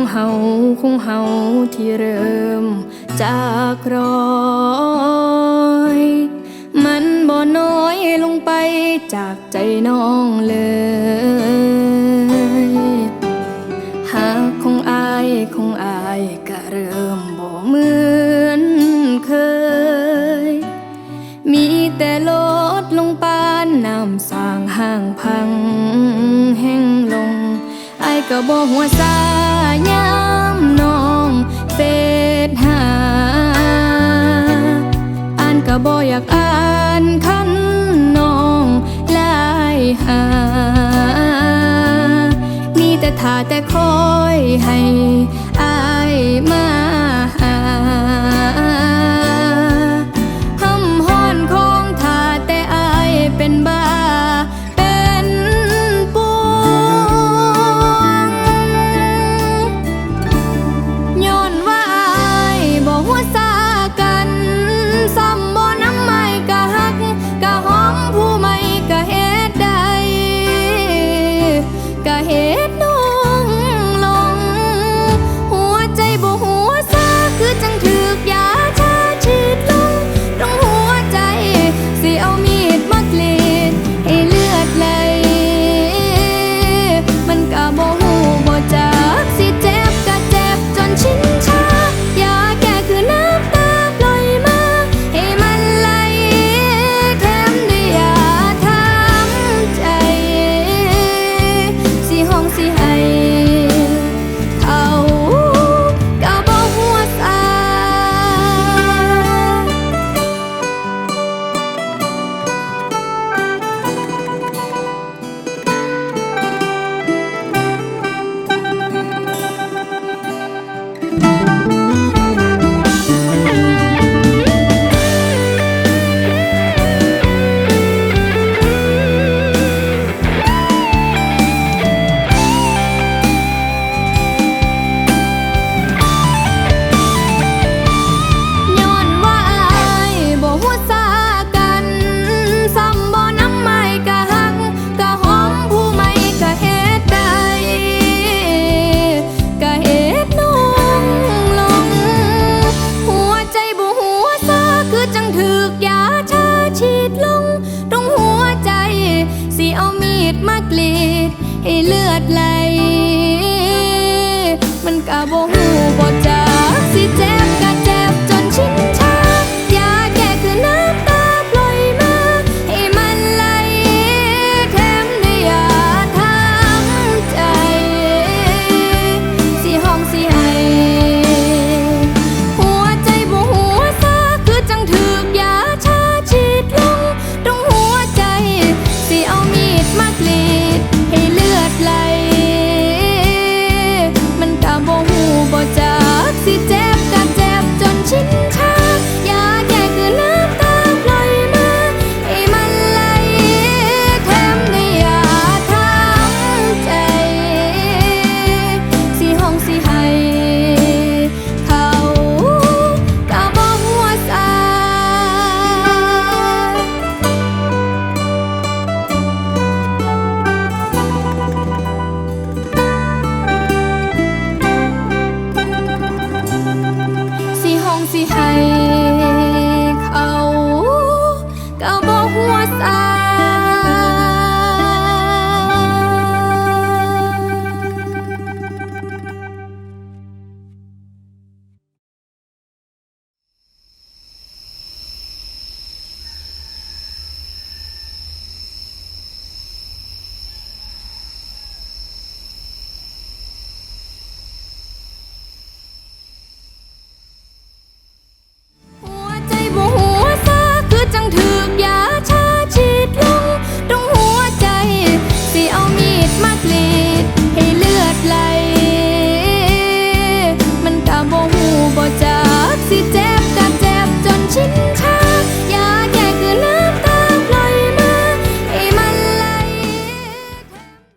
ของเฮาที่เริ่มจากรอยมันบ่น้อยลงไปจากใจน้องเลยหากของอายของอายก็เริ่มบ่เหมือนเคย มีแต่ลดลงปานน้ำสางห่างพังแห้งลง ก็บ่หัวซายามน้องเฟดหา อ่านก็บ่อยากอ่านคันน้องลายหา มีแต่ท่าแต่คอยให้อายมาหา เอามีดมากรีดให้เลือดไหล มันกะบ่